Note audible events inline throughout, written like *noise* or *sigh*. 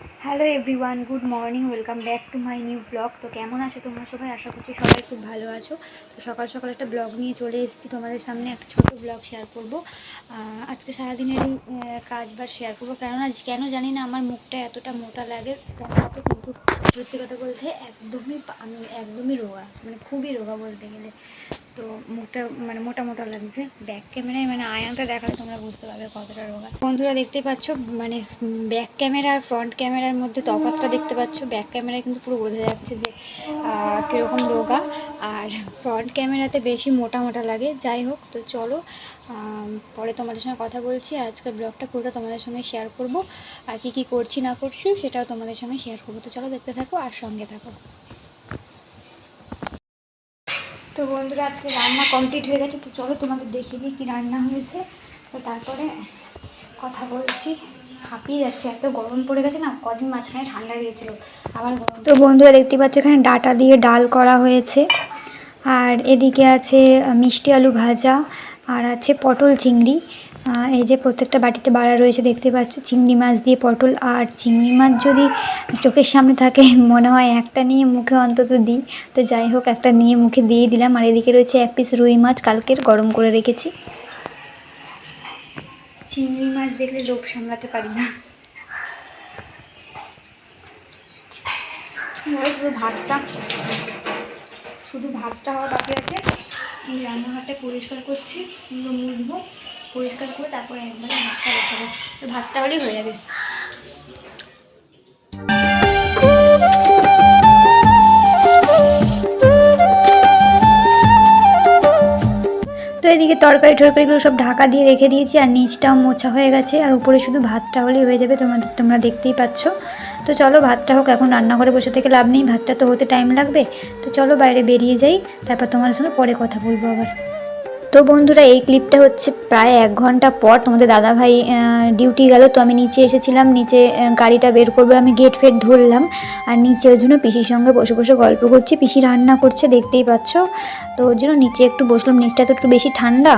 Hello everyone good morning welcome back to my new blog. তো কেমন আছো তোমরা সবাই? আশা করছি সবাই খুব ভালো আছো। তো সকাল সকাল একটা ব্লগ নিয়ে চলে এসেছি। তোমাদের সামনে একটা ছোট ব্লগ শেয়ার করব। আজকে সারাদিনেরই আহ, কাজ বা শেয়ার করব। কেননা কেন জানি না আমার মুখটা এতটা মোটা লাগে। তাতে কিন্তু সত্যি কথা বলতে একদমই আমি একদমই রোগা মানে খুবই রোগা বলতে গেলে। তো মুখটা মানে মোটা মোটা লাগছে। ব্যাক ক্যামেরায় মানে আয়নাতে দেখালে তোমরা বুঝতে পারবে কতটা রোগা। বন্ধুরা দেখতে পাচ্ছ মানে ব্যাক ক্যামেরা আর ফ্রন্ট ক্যামেরার মধ্যে তফাৎটা দেখতে পাচ্ছ। ব্যাক ক্যামেরায় কিন্তু পুরো বোঝা যাচ্ছে যে কীরকম রোগা। আর ফ্রন্ট ক্যামেরাতে বেশি মোটা মোটা লাগে। যাই হোক, তো চলো পরে তোমাদের সঙ্গে কথা বলছি। আজকের ব্লগটা পুরোটা তোমাদের সঙ্গে শেয়ার করব। আর কি কি করছি, না করছি, সেটাও তোমাদের সঙ্গে শেয়ার করব। তো চলো দেখতে থাকো আর সঙ্গে থাকো। তো বন্ধুরা, আজকে রান্না কমপ্লিট হয়ে গেছে, তো চলো তোমাদের দেখিয়ে দিই কী রান্না হয়েছে। তো তারপরে কথা বলছি। হাঁপিয়ে যাচ্ছে, এত গরম পড়ে গেছে না, কদিন মাঝখানে ঠান্ডা গিয়েছিল আবার তো বন্ধুরা, দেখতে পাচ্ছ এখানে ডাটা দিয়ে ডাল করা হয়েছে। আর এদিকে আছে মিষ্টি আলু ভাজা, আর আছে পটল চিংড়ি। এই যে প্রত্যেকটা বাটিতে বাড়া রয়েছে, দেখতে পাচ্ছ, চিংড়ি মাছ দিয়ে পটল আর চিংড়ি মাছ যদি চোখের সামনে থাকে, *laughs* মনে হয় একটা নিয়ে মুখে অন্তত দিই। তো যাই হোক, একটা নিয়ে মুখে দিয়ে দিলাম। আর এদিকে রয়েছে এক পিস রুই মাছ, কালকের গরম করে রেখেছি। চিংড়ি মাছ দেখলে লোভ সামলাতে পারি না। ভাতটা, শুধু ভাতটা হওয়া বাকি আছে। এই রান্নাঘরটা পরিষ্কার করছি মুছবো। পরিষ্কার করে তারপরে একবারে ভাতটা বসাবো। ভাতটা হলেই হয়ে যাবে। তো এদিকে তরকারি টরকারিগুলো সব ঢাকা দিয়ে রেখে দিয়েছি, আর নিচটাও মোছা হয়ে গেছে, আর উপরে শুধু ভাতটা হলেই হয়ে যাবে, তোমাদের, তোমরা দেখতেই পাচ্ছ। তো চলো ভাতটা হোক, এখন রান্নাঘরে বসে থেকে লাভ নেই, ভাতটা তো হতে টাইম লাগবে। তো চলো বাইরে বেরিয়ে যাই, তারপর তোমার সঙ্গে পরে কথা বলব আবার। তো বন্ধুরা, এই ক্লিপটা হচ্ছে প্রায় এক ঘণ্টা পর তোমাদের দাদাভাই ডিউটি গেল, তো আমি নিচে এসেছিলাম, নিচে গাড়িটা বের করবে, আমি গেট ফেট ধরলাম, আর নিচে ওই জন্য পিসির সঙ্গে বসে বসে গল্প করছি, পিসি রান্না করছে, দেখতেই পাচ্ছ। তো ওর জন্য নিচে একটু বসলাম, নিচটা তো একটু বেশি ঠান্ডা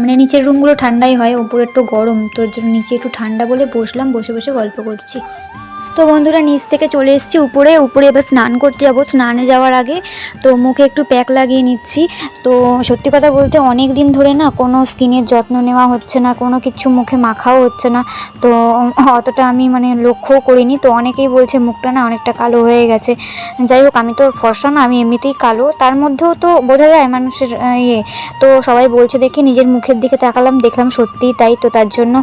মানে নিচের রুমগুলো ঠান্ডাই হয়, উপরে একটু গরম, তো ওর জন্য নিচে একটু ঠান্ডা বলে বসলাম, বসে বসে গল্প করছি। তো বন্ধুরা নিচ থেকে চলে এসেছি উপরে। উপরে এবার স্নান করতে যাব। স্নানে যাওয়ার আগে তো মুখে একটু প্যাক লাগিয়ে নিচ্ছি। তো সত্যি কথা বলতে অনেক দিন ধরে না কোনো স্কিনের যত্ন নেওয়া হচ্ছে না, কোনো কিছু মুখে মাখাও হচ্ছে না। তো অতটা আমি মানে লক্ষ্যও করিনি। তো অনেকেই বলছে মুখটা না অনেকটা কালো হয়ে গেছে। যাই হোক, আমি তো ফর্সা না, আমি এমনিতেই কালো। তার মধ্যেও তো বোঝা যায় মানুষের ইয়ে। তো সবাই বলছে দেখে নিজের মুখের দিকে তাকালাম, দেখলাম সত্যিই তাই। তো তার জন্য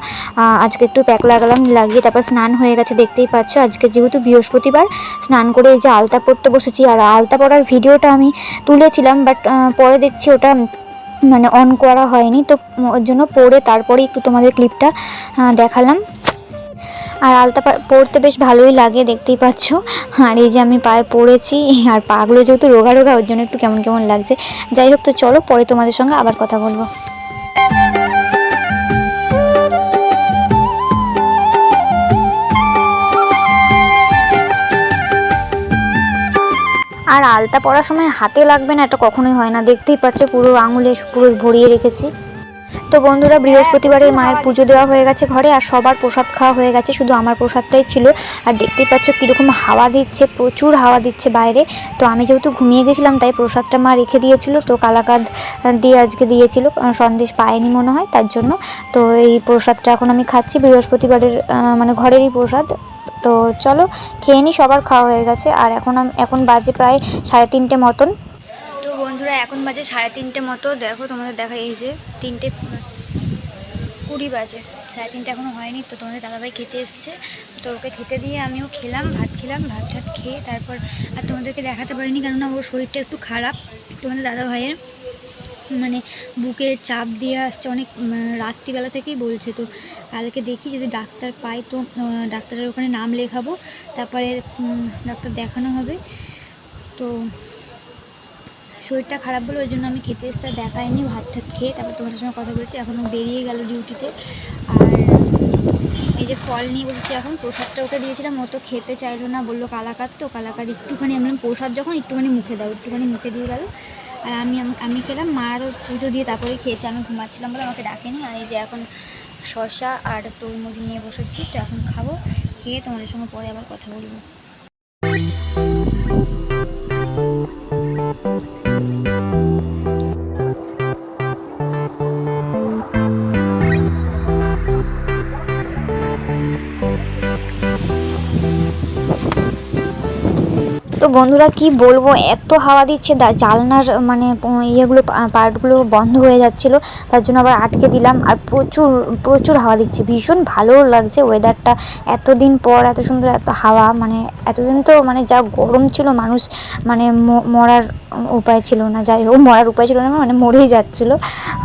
আজকে একটু প্যাক লাগালাম, লাগিয়ে তারপর স্নান হয়ে গেছে, দেখতেই পাচ্ছ। আজকে যেহেতু বৃহস্পতিবার, স্নান করে এই যে আলতা পড়তে বসেছি। আর আলতা পরার ভিডিওটা আমি তুলেছিলাম বাট পরে দেখছি ওটা মানে অন করা হয়নি। তো ওর জন্য পরে তারপরে একটু তোমাদের ক্লিপটা দেখালাম। আর আলতা পা- পরতে বেশ ভালোই লাগে, দেখতেই পাচ্ছ। আর এই যে আমি পায়ে পড়েছি, আর পাগুলো যেহেতু রোগা রোগা, ওর জন্য একটু কেমন কেমন লাগছে। যাই হোক, তো চলো পরে তোমাদের সঙ্গে আবার কথা বলব। আর আলতা পরার সময় হাতে লাগবে না এটা কখনোই হয় না। দেখতেই পাচ্ছ পুরো আঙুলে পুরো ভরিয়ে রেখেছি। তো বন্ধুরা বৃহস্পতিবারের মায়ের পুজো দেওয়া হয়ে গেছে ঘরে আর সবার প্রসাদ খাওয়া হয়ে গেছে শুধু আমার প্রসাদটাই ছিল। আর দেখতেই পাচ্ছ কীরকম হাওয়া দিচ্ছে প্রচুর হাওয়া দিচ্ছে বাইরে। তো আমি যেহেতু ঘুমিয়ে গেছিলাম তাই প্রসাদটা মা রেখে দিয়েছিল তো কালাকাদ দিয়ে আজকে দিয়েছিল সন্দেশ পায়নি মনে হয় তার জন্য। তো এই প্রসাদটা এখন আমি খাচ্ছি বৃহস্পতিবারের মানে ঘরেরই প্রসাদ। তো চলো, খেয়ে নিই সবার খাওয়া হয়ে গেছে। আর এখন এখন বাজে প্রায় সাড়ে তিনটে মতন। তো বন্ধুরা, এখন বাজে সাড়ে তিনটে মতো। দেখো, তোমাদের দেখা এই যে তিনটে, কুড়ি বাজে। সাড়ে তিনটে এখনও হয়নি, তো তোমাদের দাদাভাই খেতে এসছে। তো ওকে খেতে দিয়ে আমিও খেলাম, ভাত খেলাম, ভাত টাত খেয়ে তারপর আর তোমাদেরকে দেখাতে পারিনি, কেননা ওর শরীরটা একটু খারাপ। তোমাদের দাদাভাইয়ের মানে বুকে চাপ দিয়ে আসছে, অনেক রাত্রিবেলা থেকেই বলছে তো। কালকে দেখি যদি ডাক্তার পাই তো ডাক্তারের ওখানে নাম লেখাবো, তারপরে ডাক্তার দেখানো হবে। তো শরীরটা খারাপ বলে ওই জন্য আমি খেতে এসে দেখাইনি, ভাত টাত খেয়ে তারপর তোমার সঙ্গে কথা বলছি, এখনও বেরিয়ে গেল ডিউটিতে। আর এই যে ফল নিয়ে বসেছি এখন, প্রসাদটা ওকে দিয়েছিলাম, ও খেতে চাইলো না, বলল কালাকাত তো, কালাকাত একটুখানি আমি প্রসাদ যখন একটুখানি মুখে দাও, একটুখানি মুখে দিয়ে গেল। আর আমি আমি খেলাম, মা তো পুজো দিয়ে তারপরে খেয়েছে, আমি ঘুমাচ্ছিলাম বলে আমাকে ডাকেনি। আর এই যে এখন শসা আর তরমুজ নিয়ে বসেছি, তো এখন খাব, খেয়ে তোমাদের সঙ্গে পরে আবার কথা বলব। বন্ধুরা, কি বলব? এত হাওয়া দিচ্ছে জানলার মানে ইয়েগুলো পার্টগুলো বন্ধ হয়ে যাচ্ছিল। তার জন্য আবার আটকে দিলাম। আর প্রচুর প্রচুর হাওয়া দিচ্ছে। ভীষণ ভালো লাগছে ওয়েদারটা এতদিন পর এত সুন্দর এত হাওয়া মানে এতদিন তো মানে যা গরম ছিল, মানুষ মানে মরার উপায় ছিল না। যাই হোক, মরার উপায় ছিল না মানে মরেই যাচ্ছিল।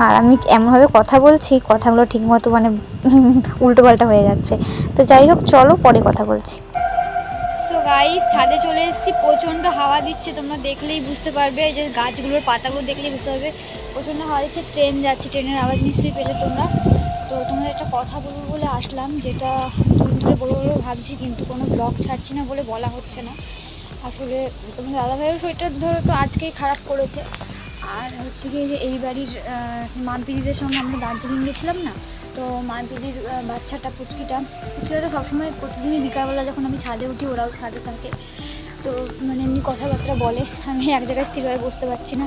আর আমি এমনভাবে কথা বলছি, কথাগুলো ঠিকমতো মানে উল্টোপাল্টা হয়ে যাচ্ছে। তো যাই হোক, চলো পরে কথা বলছি। গাইস ছাদে চলে এসেছি, প্রচণ্ড হাওয়া দিচ্ছে, তোমরা দেখলেই বুঝতে পারবে, এই যে গাছগুলোর পাতাগুলো দেখলেই বুঝতে পারবে, প্রচণ্ড হাওয়া দিচ্ছে ট্রেন যাচ্ছে ট্রেনের আওয়াজ নিশ্চয়ই পেলে তোমরা। তো তোমাদের একটা কথা বলব বলে আসলাম, যেটা ধরে বলব বলে ভাবছি, কিন্তু কোনো ব্লগ ছাড়ছি না বলে বলা হচ্ছে না। আসলে তোমাদের দাদাভাইয়ের শরীরটা ধরো তো আজকেই খারাপ করেছে। আর হচ্ছে কি যে এই বাড়ির মানপিদিদের সঙ্গে আমরা দার্জিলিং গেছিলাম না তো মানপিদির বাচ্চাটা, পুচকিটা পুচকিটা তো সবসময় প্রতিদিনই বিকালবেলা যখন আমি ছাদে উঠি, ওরাও ছাদে থাকে। তো মানে এমনি কথাবার্তা বলে। আমি এক জায়গায় স্থিরভাবে বসতে পারছি না।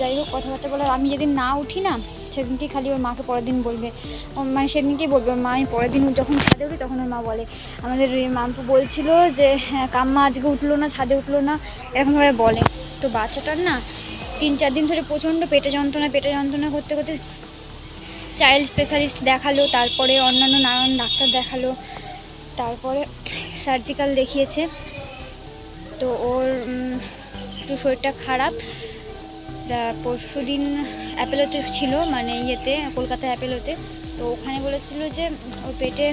যাই হোক, কথাবার্তা বলার আমি যেদিন না উঠি না, সেদিনকেই খালি ওর মাকে পরের দিন বলবে। মানে সেদিনকেই বলবে, ওর মা আমি পরের দিন যখন ছাদে উঠি, তখন ওর মা বলে। আমাদের মাম্পু বলছিল যে হ্যাঁ কাম্মা আজকে উঠল না, ছাদে উঠল না। এরকমভাবে বলে। তো বাচ্চাটার না তিন চার দিন ধরে প্রচণ্ড পেটে যন্ত্রণা পেটে যন্ত্রণা করতে করতে চাইল্ড স্পেশালিস্ট দেখাল, তারপরে অন্যান্য নানান ডাক্তার দেখাল, তারপরে সার্জিক্যাল দেখিয়েছে। তো ওর একটু শরীরটা খারাপ। পরশু দিন অ্যাপেলোতে ছিল মানে ইয়েতে কলকাতা অ্যাপেলোতে। তো ওখানে বলেছিল যে, ওর পেটে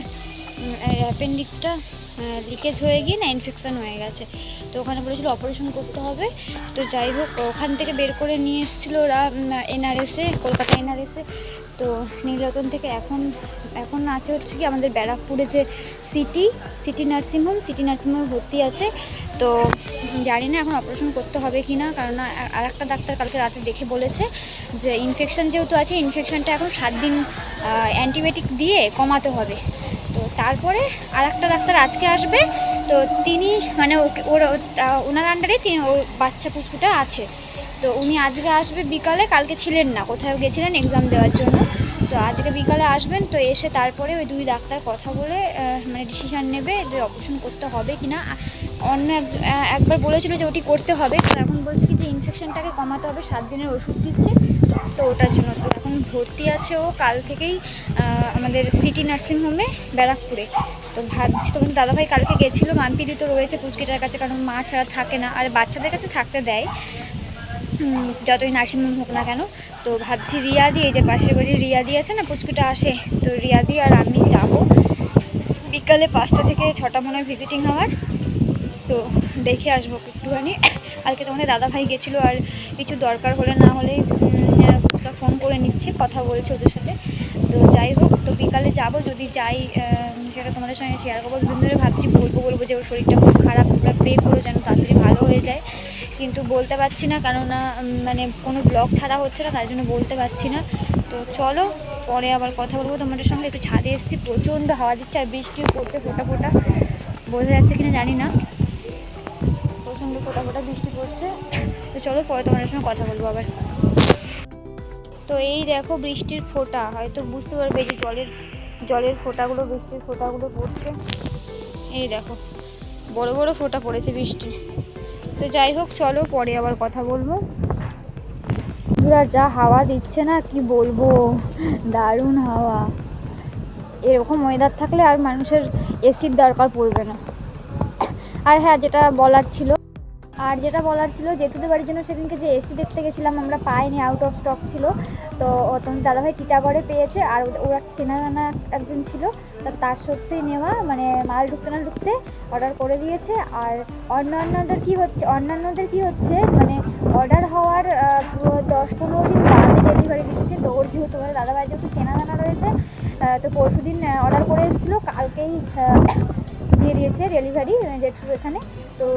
অ্যাপেন্ডিক্সটা লিকেজ হয়ে গিয়ে না ইনফেকশান হয়ে গেছে। তো ওখানে বলেছিল অপারেশন করতে হবে। তো যাই হোক, ওখান থেকে বের করে নিয়ে এসেছিল ওরা এনআরএসে, কলকাতা এনআরএসে। তো নীলরতন থেকে এখন এখন আছে হচ্ছে কি আমাদের ব্যারাকপুরে যে সিটি সিটি নার্সিংহোম সিটি নার্সিংহোমে ভর্তি আছে। তো জানি না এখন অপারেশন করতে হবে কি না কারণ আর একটা ডাক্তার কালকে রাতে দেখে বলেছে যে ইনফেকশন যেহেতু আছে ইনফেকশানটা এখন সাত দিন অ্যান্টিবায়োটিক দিয়ে কমাতে হবে। তো তারপরে আর একটা ডাক্তার আজকে আসবে, তো তিনি মানে ওর ওনার আন্ডারে তিনি ও বাচ্চা পুচকুটা আছে। তো উনি আজকে আসবে বিকালে, কালকে ছিলেন না কোথাও গেছিলেন এক্সাম দেওয়ার জন্য। তো আজকে বিকালে আসবেন, তো এসে তারপরে ওই দুই ডাক্তার কথা বলে মানে ডিসিশান নেবে যে অপারেশন করতে হবে কি না অন্য এক- একবার বলেছিল যে ওটি করতে হবে, তো এখন বলছে কি যে ইনফেকশনটাকে কমাতে হবে, সাত দিনের ওষুধ দিচ্ছে, তো ওটার জন্য। তো এখন ভর্তি আছে ও কাল থেকেই আমাদের সিটি নার্সিংহোমে ব্যারাকপুরে। তো ভাবছি, তখন দাদাভাই কালকে গেছিল মানপিদি তো রয়েছে পুচকিটার কাছে, কারণ মা ছাড়া থাকে না, আর বাচ্চাদের কাছে থাকতে দেয়। যতই নার্সিংহোম হোক না কেন, তো ভাবছি রিয়াদি, এই যে পাশের বাড়ির রিয়াদি আছে না, পুচকুটা আসে, তো রিয়াদি আর আমি যাব বিকালে পাঁচটা থেকে ছটা মনে হয় ভিজিটিং আওয়ার তো দেখে আসব একটুখানি। কালকে তোমাদের দাদা ভাই গেছিল আর কিছু দরকার হলে না হলে ফুচকা ফোন করে নিচ্ছে, কথা বলছে ওদের সাথে। তো যাই হোক, তো বিকালে যাব, যদি যাই সেটা তোমাদের সঙ্গে শেয়ার করব। দুদিন ধরে ভাবছি বলব বলব যে ওর শরীরটা খুব খারাপ, তোমরা প্রে করো যেন তাড়াতাড়ি ভালো হয়ে যায়। কিন্তু বলতে পারছি না, কেননা মানে কোনো ব্লগ ছাড়া হচ্ছে না, তাই জন্য বলতে পারছি না। তো চলো, পরে আবার কথা বলব। তোমাদের সঙ্গে একটু ছাদে এসেছি, প্রচণ্ড হাওয়া দিচ্ছে আর বৃষ্টিও পড়ছে ফোটা ফোটা। বোঝা যাচ্ছে কিনা জানি না। প্রচণ্ড ফোটা ফোটা বৃষ্টি পড়ছে। তো চলো, পরে তোমাদের সঙ্গে কথা বলব আবার। তো এই দেখো বৃষ্টির ফোঁটা, হয়তো বুঝতে পারবে যে জলের জলের ফোঁটাগুলো, বৃষ্টির ফোঁটাগুলো পড়ছে। এই দেখো, বড় বড় ফোঁটা পড়েছে বৃষ্টির। তো যাই হোক, চলো পরে আবার কথা বলব। বন্ধুরা, যা হাওয়া দিচ্ছে না, কি বলব? দারুণ হাওয়া। এরকম ওয়েদার থাকলে আর মানুষের এসির দরকার পড়বে না। আর হ্যাঁ যেটা বলার ছিল আর যেটা বলার ছিল, জেঠুদের বাড়ির জন্য সেদিনকে যে এসি দেখতে গেছিলাম, আমরা পাইনি আউট অফ স্টক ছিল। তো তোমার দাদাভাই টিটাগড়ে পেয়েছে, আর ওরা চেনা জানা একজন ছিল, তা তার সত্যিই নেওয়া মানে মাল ঢুকতে না ঢুকতে অর্ডার করে দিয়েছে। আর অন্যান্যদের কি হচ্ছে, অন্যান্যদের কি হচ্ছে মানে অর্ডার হওয়ার দশ পনেরো দিন বাদে ডেলিভারি দিচ্ছে। তো ওর যেহেতু তোমার দাদাভাই যেহেতু চেনা জানা রয়েছে তো পরশু দিন অর্ডার করে এসেছিল, কালকেই *coughs* দিয়ে দিয়েছে ডেলিভারি জেঠুর এখানে। তো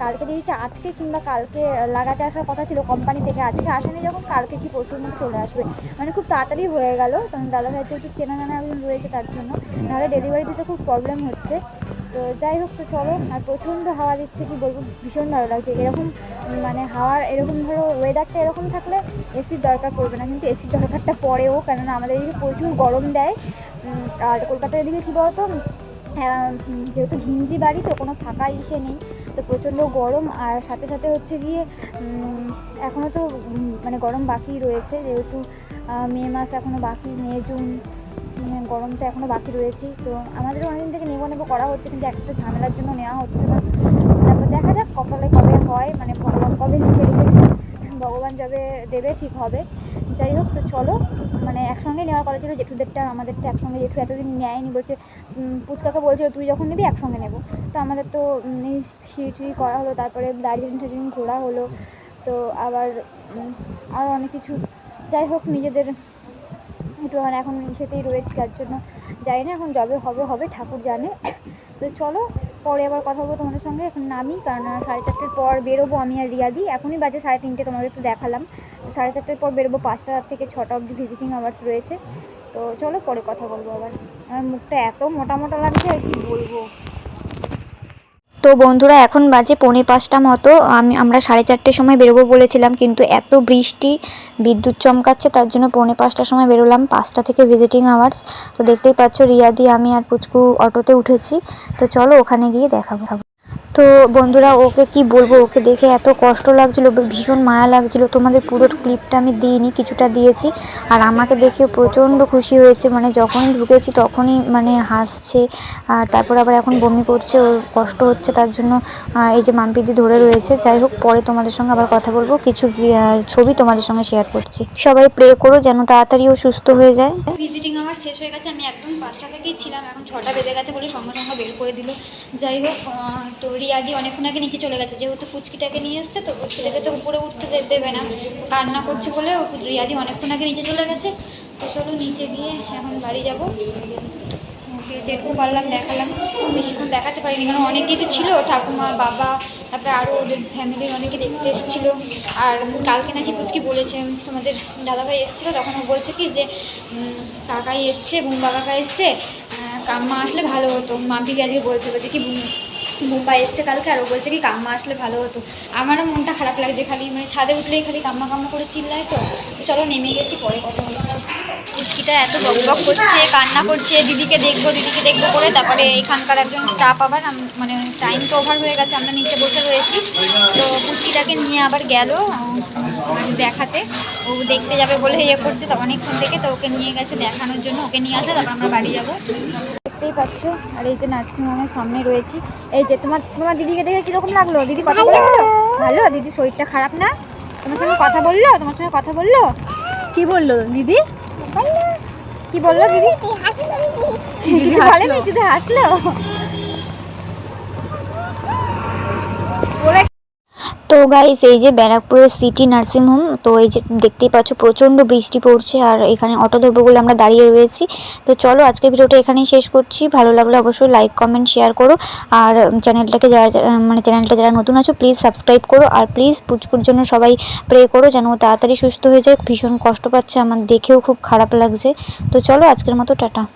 কালকে দিয়েছে, আজকে কিংবা কালকে লাগাতে আসার কথা ছিল কোম্পানি থেকে, আজকে আসেনি যখন, কালকে কি পরশুর মধ্যে চলে আসবে। মানে খুব তাড়াতাড়ি হয়ে গেল, কারণ দাদা ভাইয়ের যেহেতু চেনা জানা একজন রয়েছে তার জন্য, নাহলে ডেলিভারি দিতে খুব প্রবলেম হচ্ছে। তো যাই হোক, তো চলো, আর প্রচণ্ড হাওয়া দিচ্ছে, কি বলব, ভীষণ ভালো লাগছে। এরকম মানে হাওয়ার এরকম ধরো ওয়েদারটা এরকম থাকলে এসির দরকার পড়বে না, কিন্তু এসির দরকারটা পড়েও, কেননা আমাদের এদিকে প্রচুর গরম দেয়। আর কলকাতার এদিকে কী বলতো যেহেতু ঘিঞ্জি বাড়ি, তো কোনো ফাঁকা ইসে নেই। তো প্রচণ্ড গরম আর সাথে সাথে হচ্ছে গিয়ে এখনও তো মানে গরম বাকি রয়েছে যেহেতু মে মাস এখনও বাকি, মে, জুন গরম তো এখনও বাকি রয়েছে। তো আমাদেরও অনেকদিন থেকে নেব নেব করা হচ্ছে কিন্তু একটা ঝামেলার জন্য নেওয়া হচ্ছে না। তারপর দেখা যাক কপালে কবে হয় মানে ভগবান কবে লিখে রেখেছে। ভগবান যাবে, দেবে, ঠিক হবে। যাই হোক, তো চলো মানে একসঙ্গে নেওয়ার কথা ছিল, জেঠুদেরটা আর আমাদেরটা একসঙ্গে। জেঠু এতদিন নেয়নি, বলছে পুচকাকে বলছিল, তুই যখন নিবি একসঙ্গে নেব। তো আমাদের তো সিটি করা হলো, তারপরে দার্জিলিং টার্জিলিং ঘোরা হলো। তো আবার আরও অনেক কিছু। যাই হোক, নিজেদের একটু মানে এখন সেতেই রয়েছে, তার জন্য। যাই না এখন যবে হবে হবে, ঠাকুর জানে। তো চলো পরে আবার কথা বলব তোমাদের সঙ্গে। এখন নামি, কারণ সাড়ে চারটের পর বেরোবো আমি আর রিয়াদি। এখনই বাজে সাড়ে তিনটে, তোমাদের তো দেখালাম। সাড়ে চারটের পর বেরোবো, পাঁচটা থেকে ছটা অবধি ভিজিটিং আওয়ার্স রয়েছে। তো চলো পরে কথা বলব আবার। আমার মুখটা এত মোটা মোটা লাগছে আর কি বলব। তো বন্ধুরা, এখন বাজে পৌনে পাঁচটা মতো। আমি, আমরা সাড়ে চারটের সময় বেরোবো বলেছিলাম, কিন্তু এত বৃষ্টি, বিদ্যুৎ চমকাচ্ছে, তার জন্য পৌনে পাঁচটার সময় বেরোলাম, পাঁচটা থেকে ভিজিটিং আওয়ার্স তো দেখতেই পাচ্ছ, রিয়াদি, আমি আর পুচকু অটোতে উঠেছি। তো চলো, ওখানে গিয়ে দেখাবো তো বন্ধুরা, ওকে কি বলব? ওকে দেখে এত কষ্ট লাগছিল, ভীষণ মায়া লাগছিল। তোমাদের পুরো ক্লিপটা আমি দিইনি, কিছুটা দিয়েছি। আর আমাকে দেখে প্রচণ্ড খুশি হয়েছে মানে যখনই ঢুকেছি তখনই মানে হাসছে। আর তারপর আবার এখন বমি করছে, ওর কষ্ট হচ্ছে, তার জন্য এই যে মাম্পিদি ধরে রয়েছে। যাই হোক, পরে তোমাদের সঙ্গে আবার কথা বলব। কিছু ছবি তোমাদের সঙ্গে শেয়ার করছি। সবাই প্রে করো যেন তাড়াতাড়ি ও সুস্থ হয়ে যায়। ভিজিটিং আমার শেষ হয়ে গেছে, আমি একদম পাঁচটা থেকেই ছিলাম, এখন ছটা বেজে গেছে বলে সঙ্গে সঙ্গে বের করে দিল। যাই হোক তো রিয়াদি অনেকক্ষণ আগে নিচে চলে গেছে। যেহেতু পুচকিটাকে নিয়ে এসছে তো পুচকিটাকে তো উপরে উঠতে দেবে না। কান্না করছে বলে রিয়াদি অনেকক্ষণ আগে নিচে চলে গেছে। তো চলো নিচে গিয়ে এখন বাড়ি যাব। ওকে যেটুকু পারলাম দেখালাম। বেশিক্ষণ দেখাতে পারিনি, কারণ অনেকেই তো ছিল, ঠাকুমা, বাবা, তারপরে আরও ওদের ফ্যামিলির অনেকে দেখতে এসেছিল। আর কালকে নাকি পুচকি বলেছে, তোমাদের দাদাভাই এসেছিল, তখন ও বলছে কি যে কাকাই এসছে বুম্বা কাকা এসছে কাম্মা আসলে ভালো হতো। মাম্পিকে আজকে বলছে বলছে কি বুম্বা এসছে কালকে আর ও বলছে কি কাম্মা আসলে ভালো হতো। আমারও মনটা খারাপ লাগছে খালি মানে ছাদে উঠলেই খালি কাম্মা কাম্মা করে চিল্লায় তো। চলো নেমে গেছি, পরে কথা হচ্ছে কুচকিটা এত বকবক করছে, কান্না করছে, দিদিকে দেখব দিদিকে দেখব করে। তারপরে এখানকার একজন স্টাফ আবার মানে টাইম তো ওভার হয়ে গেছে, আমরা নিচে বসে রয়েছি। তো কুচকিটাকে নিয়ে আবার গেল দেখাতে। ও দেখতে যাবে বলে ইয়ে করছে, তো অনেকক্ষণ থেকে তো ওকে নিয়ে গেছে দেখানোর জন্য, ওকে নিয়ে আসে, তারপর আমরা বাড়ি যাব। দেখতেই পাচ্ছ। আর এই যে নার্সিংহোমের সামনে রয়েছি। এই যে তোমার তোমার দিদিকে দেখে কীরকম লাগল? দিদি কথা বলল? ভালো? দিদি শরীরটা খারাপ না? তোমার সঙ্গে কথা বলল? তোমার সঙ্গে কথা বলল? কি বলল দিদি? কি বলল দিদি? শুধু হাসলো বলে গাইস এই যে ব্যারাকপুরের সিটি নার্সিংহোম তো এই যে দেখতেই পাচ্ছ প্রচণ্ড বৃষ্টি পড়ছে আর এখানে অটো ধরবো বলে আমরা দাঁড়িয়ে রয়েছি। তো চলো আজকের ভিডিওটা এখানেই শেষ করছি। ভালো লাগলে অবশ্যই লাইক কমেন্ট শেয়ার করো। আর চ্যানেলটাকে যারা যারা- মানে চ্যানেলটা যারা নতুন আছো প্লিজ সাবস্ক্রাইব করো। আর প্লিজ পুচকুর জন্য সবাই প্রে করো যেন তাড়াতাড়ি সুস্থ হয়ে যায়। ভীষণ কষ্ট পাচ্ছে, আমার দেখেও খুব খারাপ লাগছে। তো চলো আজকের মতো, টাটা।